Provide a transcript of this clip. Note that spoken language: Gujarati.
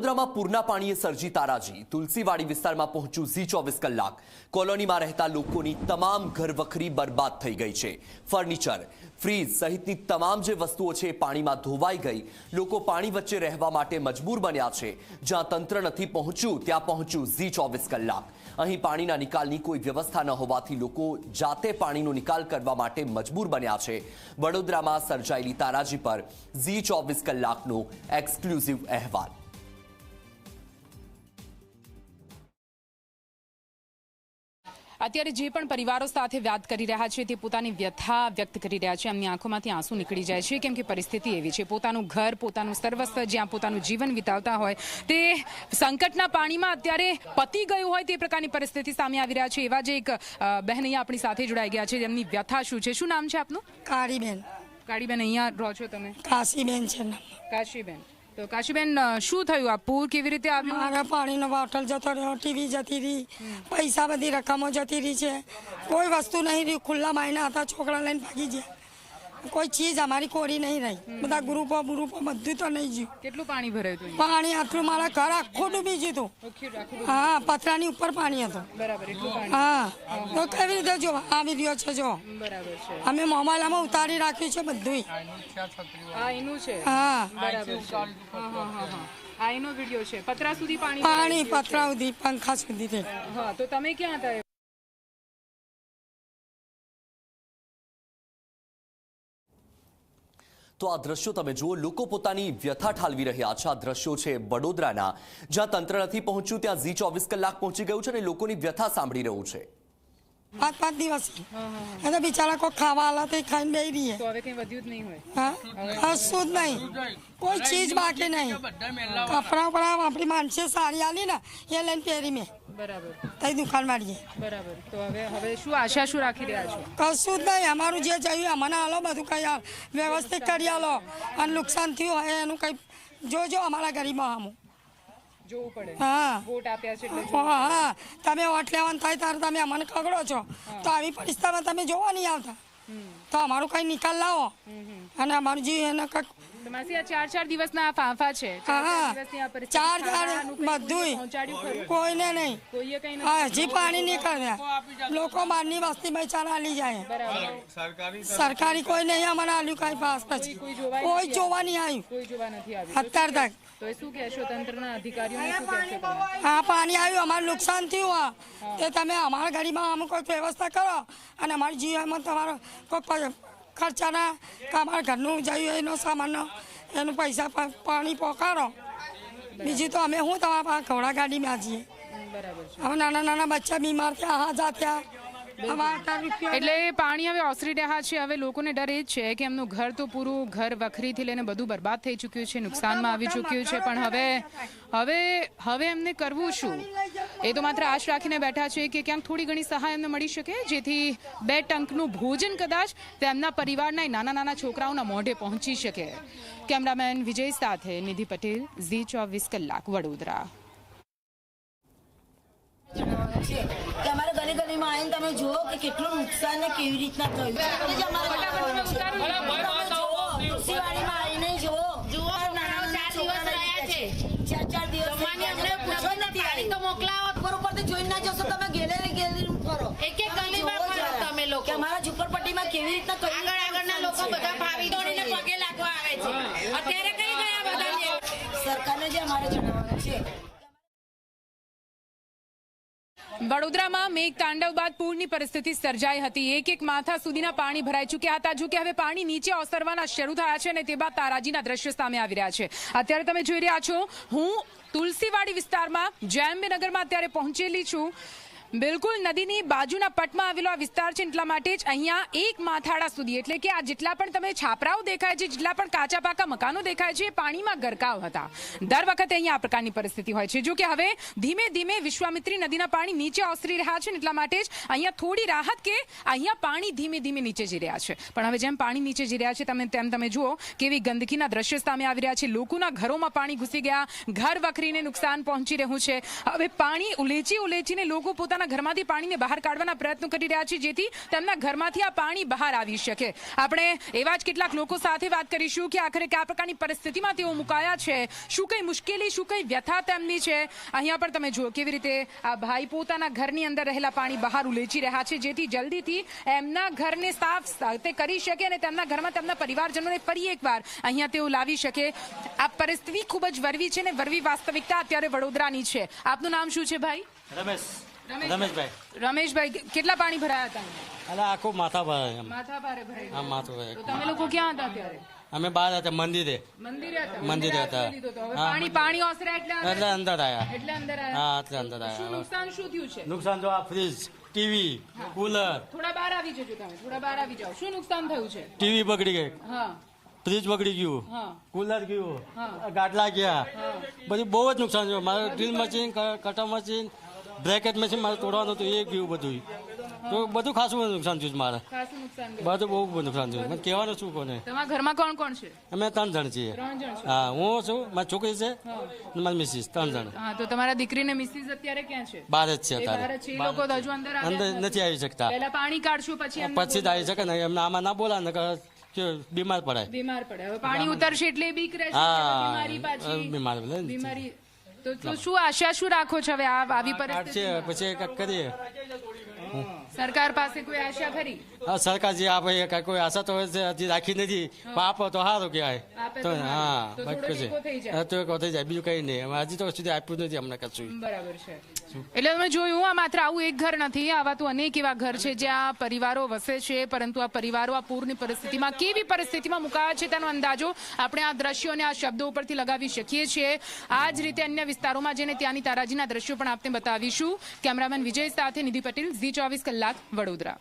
વડોદરામાં પૂરના પાણીએ સર્જી તારાજી. તુલસીવાડી વિસ્તારમાં પહોંચ્યું ઝી ચોવીસ કલાક. કોલોનીમાં રહેતા લોકોની તમામ ઘરવખરી બરબાદ થઈ ગઈ છે. ફર્નિચર, ફ્રીજ સહિતની તમામ જે વસ્તુઓ છે પાણીમાં ધોવાઈ ગઈ. લોકો પાણી વચ્ચે રહેવા માટે મજબૂર બન્યા છે. જ્યાં તંત્ર નથી પહોંચ્યું, ત્યાં પહોંચ્યું ઝી ચોવીસ કલાક. અહીં પાણીના નિકાલની કોઈ વ્યવસ્થા ન હોવાથી લોકો જાતે પાણીનો નિકાલ કરવા માટે મજબૂર બન્યા છે. વડોદરામાં સર્જાયેલી તારાજી પર ઝી ચોવીસ કલાકનો એક્સક્લુઝિવ અહેવાલ. અત્યારે જે પણ પરિવારો સાથે વાત કરી રહ્યા છે તે પોતાની વ્યથા વ્યક્ત કરી રહ્યા છે. એમની આંખોમાંથી આંસુ નીકળી જાય છે. કેમ કે પરિસ્થિતિ એવી છે. પોતાનું ઘર પોતાનું સર્વસ્વ જ્યાં પોતાનું જીવન વિતાવતા હોય તે સંકટના પાણીમાં અત્યારે પતી ગયું હોય તે પ્રકારની પરિસ્થિતિ સામે આવી રહ્યા છે. એવા જે એક બહેન અહીંયા આપણી સાથે જોડાઈ ગયા છે. એમની વ્યથા શું છે? શું નામ છે આપનું? કાળીબેન. કાળીબેન અહીંયા રહો છો તમે? કાશીબેન છે. કાશીબેન. તો કાશીબેન શું થયું? આ પૂર કેવી રીતે આવ્યું? મારા પાણીનો બોટલ જતો રહ્યો, ટીવી જતી રહી, પૈસા બધી રકમો જતી રહી છે. કોઈ વસ્તુ નહીં રહી ખુલ્લા માયના હતા, છોકરા લઈને ભાગી ગયા. કોઈ ચીજ અમારી કોરી નહીં રહી. બધા ગ્રુપો ગ્રુપો બધું તો નહીં જ્યું કેટલું પાણી ભરાયું હતું પાણી આટલું મારા ઘર આખું ડૂબી ગયું હતું. હા પતરાની ઉપર પાણી હતું. બરાબર એટલું પાણી. હા તો કેવી રીતે જો આવી રહ્યો છે જો. અમે મોબાઈલમાં ઉતારી રાખ્યું છે બધું આ એનું છે હા. આઈનો વીડિયો હા હા હા હા. આ એનો વિડિયો છે. પતરા સુધી પાણી પાણી પતરા સુધી પંખા સુધી હા તો તમે ક્યાં હતા? તો આ દ્રશ્યો તમે જુઓ, લોકો પોતાની વ્યથા ઠાલવી રહ્યા છે. આ દ્રશ્યો છે વડોદરાના. જ્યાં તંત્ર નથી પહોંચ્યું, ત્યાં ઝી ચોવીસ કલાક પહોંચી ગયું છે અને લોકોની વ્યથા સાંભળી રહ્યું છે. પાંચ પાંચ દિવસ એટલે બિચારા કોઈ ખાવા આલા તે ખાઈને બે રહીએ. તો હવે કઈ વધ્યું જ નહીં હોય. હા? કશું જ નહીં. કોઈ ચીજ બાકી નહીં. કપડા ઉપડા આપણી માણસે સારી આલી ને એ લઈને પહેરી મેં. બરાબર. તઈ દુકાન વાળીએ. બરાબર. તો હવે હવે શું આશા શું રાખી રહ્યા છો? કશું જ નહીં. અમારું જે જોયું અમને આલો બધું કઈ હાલ વ્યવસ્થિત કરી આલો. અને નુકસાન થયું હોય એનું કઈ જોજો અમારા ગરીબમાં આમું જોવું પડે. હા. વોટ આપ્યા છે એટલે હા તમે વોટ લેવાનું થાય ત્યારે તમે અમને કગડો છો. તો આવી પરિસ્થિતિમાં તમે જોવા નહીં આવતા. તો અમારું કઈ નિકાલ લાવો. અને અમારું જીવ એને માસી આ ચાર ચાર દિવસના આ ફાંફા છે. ચાર ચાર ખરું? કોઈને નહીં. હજી પાણી નીકળ્યા લોકો મારની વસ્તી બચારા હાલી જાય. સરકારી કોઈ નહીં અમારે આલ્યું કઈ પાસ પછી. કોઈ જોવાય કોઈ નથી જોવા નહીં આવ્યું. અત્યાર તક. તો એ શું કહેશો? તંત્રના અધિકારીઓને શું કહેશો હા પાણી આવ્યું અમારું નુકસાન થયું આ તે તમે અમારા ગાડીમાં અમુક કોઈ વ્યવસ્થા કરો અને અમારી જીવનમાં તમારો કોઈ ખર્ચાના અમારા ઘરનું જયું એનો સામાનનો એનું પૈસા પાણી પહોંચાડો બીજું તો અમે શું તમારા પાસે ઘોડા ગાડીમાં છીએ? હવે નાના નાના બચ્ચા બીમાર થયા હા જા થયા. હવે આટલા રૂપિયા એટલે પાણી હવે ઓસરી રહ્યા છે. હવે લોકોને ડર એ જ છે કે એમનું ઘર તો પૂરું ઘર વખરીથી લઈને બધું બરબાદ થઈ ચૂક્યું છે, નુકસાનમાં આવી ચૂક્યું છે. પણ હવે હવે હવે એમને કરવું શું? એ તો માત્ર આશ રાખીને બેઠા છે કે ક્યાંક થોડી ઘણી સહાય એમને મળી શકે, જેથી બે ટંકનું ભોજન કદાચ તેમના પરિવારના નાના નાના છોકરાઓના મોઢે પહોંચી શકે. કેમેરામેન વિજય સાથે નિધિ પટેલ, ઝી ચોવીસ કલાક વડોદરા. ગલી ગલીમાં આવીને તમે જુઓ કે કેટલું નુકસાન ને કેવી રીતના થયું જ અમારે જુઓ, આવીને જુઓ. છોકરાના ચાર ચાર દિવસ નથી. ઉપર જોઈને ના જશો તમે ગેલેરી ગેલેરી ફરો. એક એક ગલીમાં જુઓ ફરો જરા. તમે લોકો. કે અમારા ઝુંપડપટ્ટીમાં કેવી રીતના આગળ આગળના લોકો બધા ભાવી દોડીને પગે લાગવા આવે છે. અત્યારે કઈ ગયા બધા સરકારને જે અમારે જણાવવાનું છે વડોદરામાં મેઘ તાંડવ બાદ પૂરની પરિસ્થિતિ સર્જાઈ હતી. એક એક માથા સુધીના પાણી ભરાઈ ચૂક્યા હતા. જો કે હવે પાણી નીચે ઓસરવાના શરૂ થયા છે અને તે બાદ તારાજીના દ્રશ્યો સામે આવી રહ્યા છે. અત્યારે તમે જોઈ રહ્યા છો, હું તુલસીવાડી વિસ્તારમાં જયંબનગરમાં અત્યારે પહોંચેલી છું. બિલકુલ, નદીની બાજુના પટમાં આવેલો આ વિસ્તાર છે એટલા માટે જ અહીંયા એક માથાડા સુધી. એટલે કે આ જેટલા પણ તમે છાપરાઓ દેખાય છે, જેટલા પણ કાચા પાકા મકાનો દેખાય છે પાણીમાં ગરકાવ હતા. દર વખતે અહીંયા આ પ્રકારની પરિસ્થિતિ હોય છે. જો કે હવે ધીમે ધીમે વિશ્વામિત્રી નદીના પાણી નીચે ઓસરી રહ્યા છે એટલા માટે જ અહીંયા થોડી રાહત કે અહીંયા પાણી ધીમે ધીમે નીચે જઈ રહ્યા છે. પણ હવે જેમ પાણી નીચે જઈ રહ્યા છે, તમે તેમ તમે જુઓ કેવી ગંદકીના દ્રશ્ય સામે આવી રહ્યા છે. લોકોના ઘરોમાં પાણી ઘૂસી ગયા, ઘર વખરીને નુકસાન પહોંચી રહ્યું છે. હવે પાણી ઉલેચી ઉલેચીને લોકો પોતાના પોતાના ઘરમાંથી પાણીને બહાર કાઢવાના પ્રયત્નો કરી રહ્યા છે, જેથી તેમના ઘરમાંથી આ પાણી બહાર આવી શકે. આપણે એવા જ કેટલાક લોકો સાથે વાત કરીશું કે આખરે કયા પ્રકારની પરિસ્થિતિમાં તેઓ મુકાયા છે, શું કઈ મુશ્કેલી, શું કઈ વ્યથા તેમની છે. અહીંયા પણ તમે જુઓ કેવી રીતે આ ભાઈ પોતાના ઘરની અંદર રહેલા પાણી બહાર ઉલેચી રહ્યા છે, જેથી જલ્દીથી એમના ઘરને સાફ તે કરી શકે અને તેમના ઘરમાં તેમના પરિવારજનોને ફરી એકવાર અહીંયા તેઓ લાવી શકે. આ પરિસ્થિતિ ખૂબ જ વરવી છે ને વરવી વાસ્તવિકતા અત્યારે વડોદરાની છે. આપનું નામ શું છે ભાઈ? રમેશ. રમેશભાઈ. રમેશભાઈ. કેટલા પાણી ભરાયા હતા? અરે આખું માથા ભરાય માથા ભારે ભરાય હા માથું ભરાય તમે લોકો ક્યાં હતા ત્યારે? અમે બહાર હતા મંદિરે. મંદિરે હતા. મંદિરે તો. પાણી પાણી ઓસરે એટલે અંદર- એટલે અંદર આયા. એટલે અંદર હા એટલે અંદર આયા. નુકસાન શું થયું છે? નુકસાન જો આ ફ્રીજ ટીવી કુલર. થોડા બહાર આવી જજો તમે. થોડા બહાર આવી જાઓ. શું નુકસાન થયું છે? ટીવી બગડી ગઈ. હા. ફ્રીજ બગડી ગયું. કુલર ગયું. ગાડલા ગાટલા ગયા. બધું બહુ જ નુકસાન થયું. મારું drill machine cutter machine bracket machine મારે તોડવાનું હતું એ ગયું બધું તો બધું ખાસું બધું નુકસાન થયું મારે. ખાસું નુકસાન બધું બહુ બધું નુકસાન થયું. મને કહેવાનું શું કોને? તમારા ઘરમાં કોણ કોણ છે? અમે ત્રણ જણ છીએ. હા હું છું મારી છોકરી છે અને મારી મિસિસ ત્રણ જણ. હા તો તમારા દીકરીને મિસિસ અત્યારે ક્યાં છે? બહાર જ છે અત્યારે. છે. લોકો તો હજુ અંદર અંદર નથી આવી શકતા. પહેલા પાણી કાઢશું પછી પછી જ આવી શકે ને એમને આમાં ના બોલા ને બીમાર પડાય. બીમાર પડે હવે પાણી ઉતરશે એટલે બીક રહેશે બીમારી પાછી બીમાર બીમારી તો શું આશા શું રાખો છો હવે આ આવી પરિસ્થિતિ પછી કરીએ. સરકાર પાસે કોઈ આશા ખરી? હા સરકાર જે આપે એ કાંઈ કોઈ આશા તો હજી રાખી નથી. પણ આપો તો સારું કહેવાય. તો હા બાકી. હા, તો એક થઈ જાય બીજું કઈ નહીં. હજી તો સુધી આપ્યું નથી અમને કશું. બરાબર છે. એટલે તમે જોયું આ માત્ર આવું એક ઘર નથી આવા તો અનેક એવા ઘર છે જ્યાં પરિવારો વસે છે પરંતુ આ પરિવારો આ પૂરની પરિસ્થિતિમાં કેવી પરિસ્થિતિમાં મુકાયા છે તેનો અંદાજો આપણે આ દ્રશ્યો અને આ શબ્દો ઉપરથી લગાવી શકીએ છીએ. આ જ રીતે અન્ય વિસ્તારોમાં જઈને ત્યાંની તારાજીના દ્રશ્યો પણ આપને બતાવીશું. કેમેરામેન વિજય સાથે નિધિ પટેલ ઝી ચોવીસ કલાક. વડોદરા